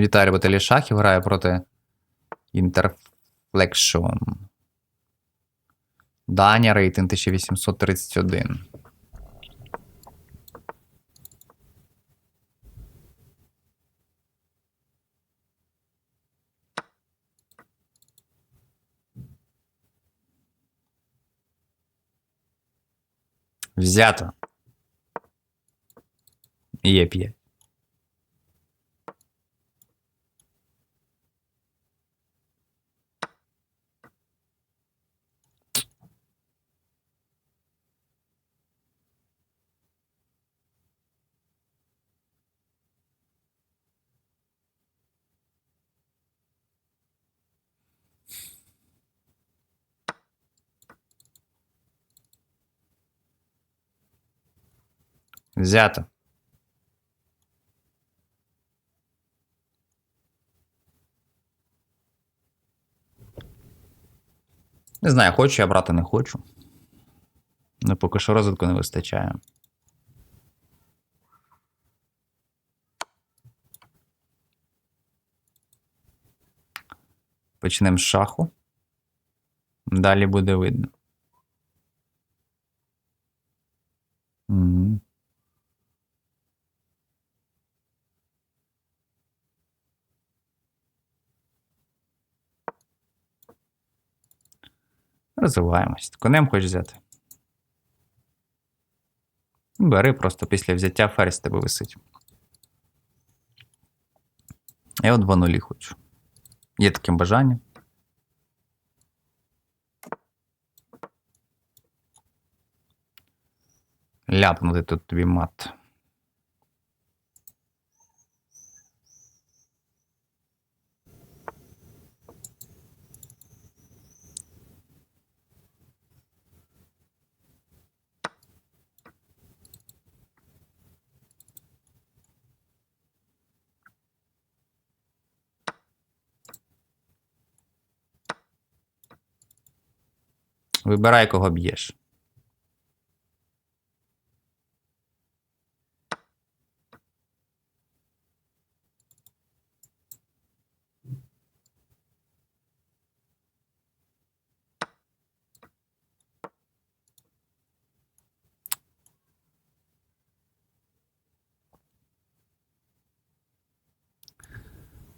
Віталій Баталій Шахів грає проти Interflexion. Даня рейтинг 1831. Взято. Є 5. Взято. Не знаю, хочу я брати, не хочу. Ну, поки що розвитку не вистачає. Почнемо з шаху. Далі буде видно. Угу. Розвиваємось. Конем хочеш взяти. Бери просто після взяття ферзь тебе висить. Я от 2 нулі хочу. Є таке бажання. Ляпнути тут тобі мат. Вибирай, кого б'єш.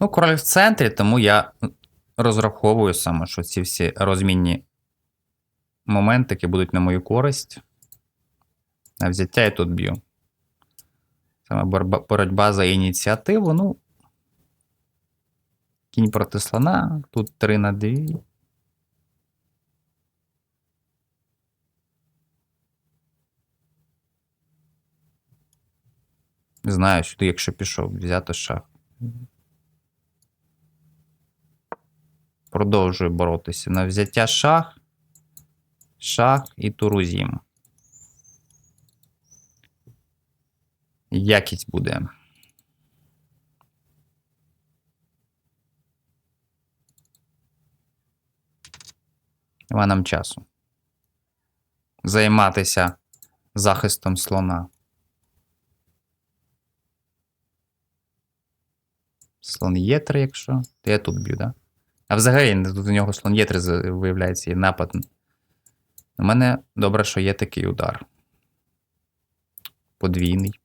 Ну, король в центрі, тому я розраховую саме, що ці всі розмінні моментики будуть на мою користь. А взяття я тут б'ю. Саме боротьба, за ініціативу. Ну. Кінь проти слона. Тут 3 на 2. Не знаю, ти, якщо пішов, взяти шах. Продовжую боротися на взяття шах шах і турузім. Якість буде. Нема нам часу. Займатися захистом слона. Слон є 3, якщо. То я тут б'ю, да? А взагалі, тут у нього слон є 3, виявляється, і напад у мене добре, що є такий удар. Подвійний.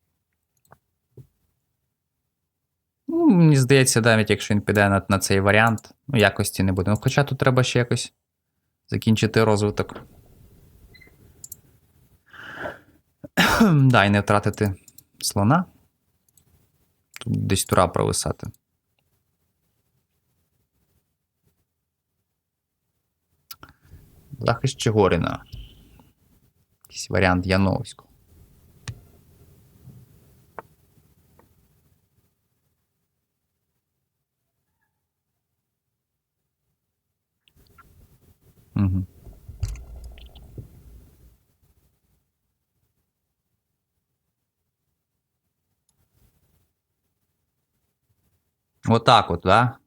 Ну, Мені здається, навіть якщо він піде на на цей варіант, ну, якості не буде. Ну, Хоча тут треба ще якось закінчити розвиток. да, і не втратити слона. Тут десь тура провисати. Захист Чигоріна. Якийсь варіант Яновського. Угу. Отак от, да?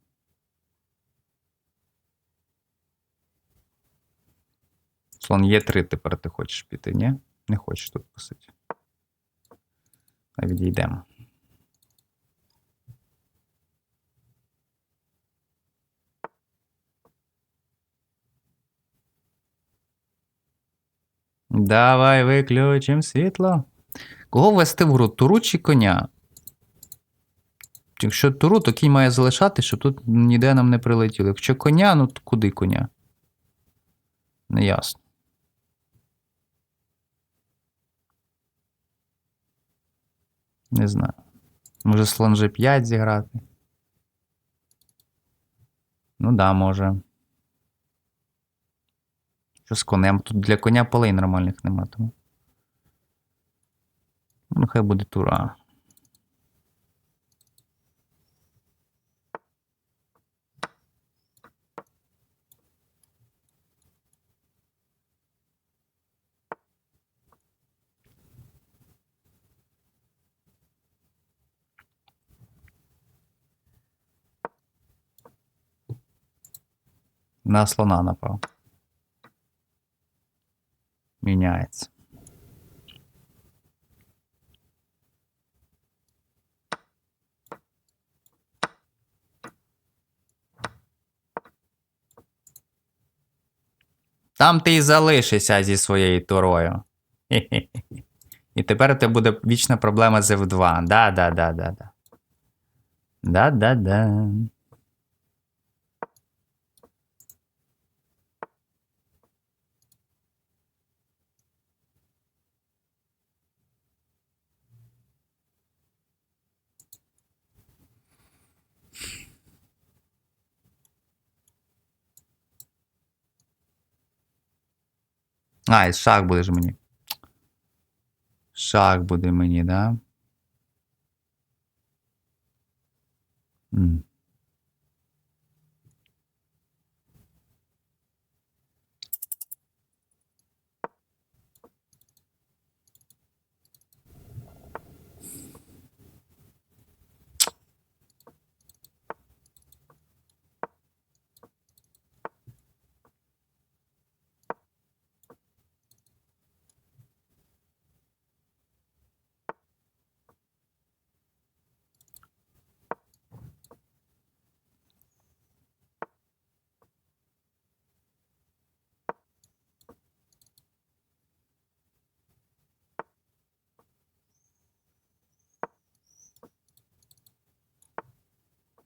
слон Є3 е тепер ти хочеш піти, ні? Не хочеш тут писати. А відійдемо. Давай виключимо світло. Кого ввести в гру? Туру чи коня? Якщо туру, то кінь має залишати, щоб тут ніде нам не прилетіло. Якщо коня, ну то куди коня? Неясно. Не знаю. Може слон G5 зіграти? Ну да, може. Що з конем? Тут для коня полей нормальних нема, тому. Ну, хай буде тура. На слона напав. Міняється. Там ти і залишишся зі своєю турою. І тепер у тебе буде вічна проблема з F2. Да, да, А, і шах буде ж мені. Шах буде мені, да?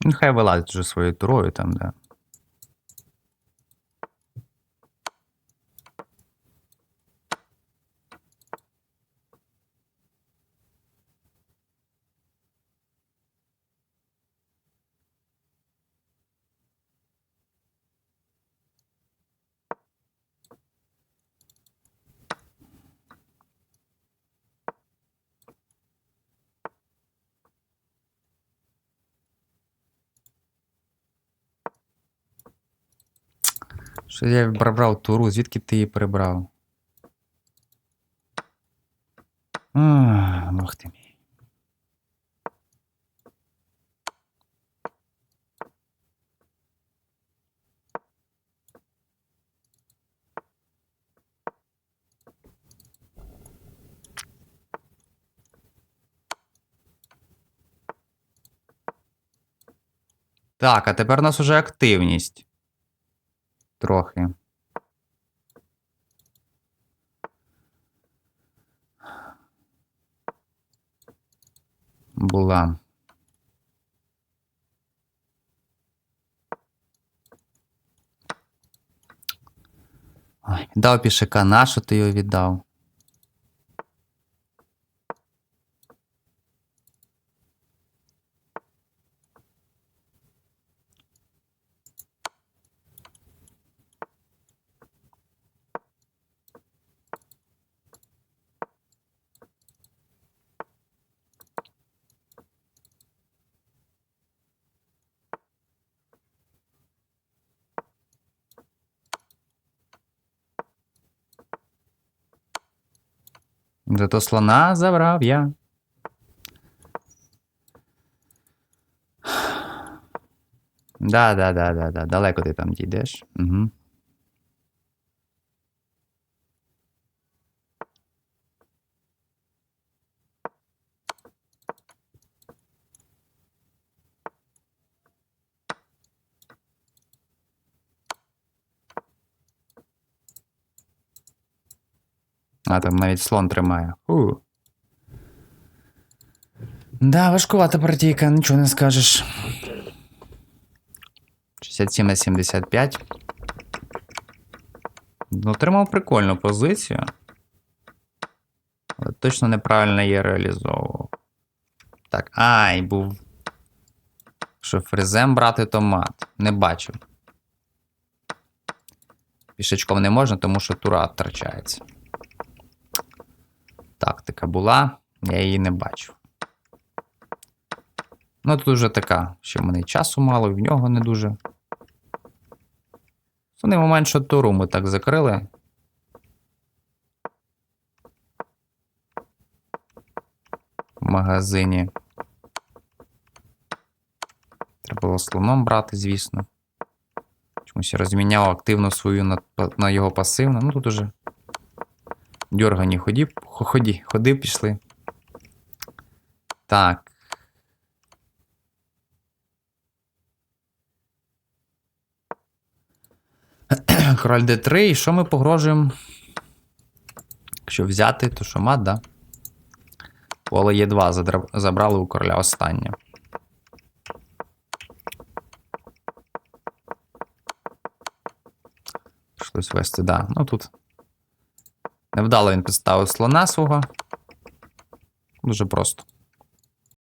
Ну, хай вилазить вже своєю турою там, да. Що я прибрав туру, звідки ти її прибрав? А, ти мій. Так, а тепер у нас уже активність. Трохи. Була. Ой, віддав пішака, на що ти його віддав? Зато слона забрав я. Да, да, да, да, да. Далеко ти там дійдеш. Угу. А там навіть слон тримає. Фу. Да, важкувата партійка, нічого не скажеш. 67 на 75. Ну, тримав прикольну позицію. Але точно неправильно її реалізовував. Так, ай, був. Що фрезем брати то мат. Не бачив. Пішечком не можна, тому що тура втрачається. Тактика була, я її не бачив. Ну, тут вже така, що в мене часу мало, і в нього не дуже. Основний момент, що туру ми так закрили. В магазині. Треба було слоном брати, звісно. Чомусь я розміняв активно свою на, на його пасивну. Ну тут уже. Дьоргані ході, ході, ходи пішли. Так. Король d3, і що ми погрожуємо? Якщо взяти, то що мат, да? Поле Е2 забрали у короля останнє. Прийшлось вести, да. Ну тут. Невдало він підставив слона свого. Дуже просто.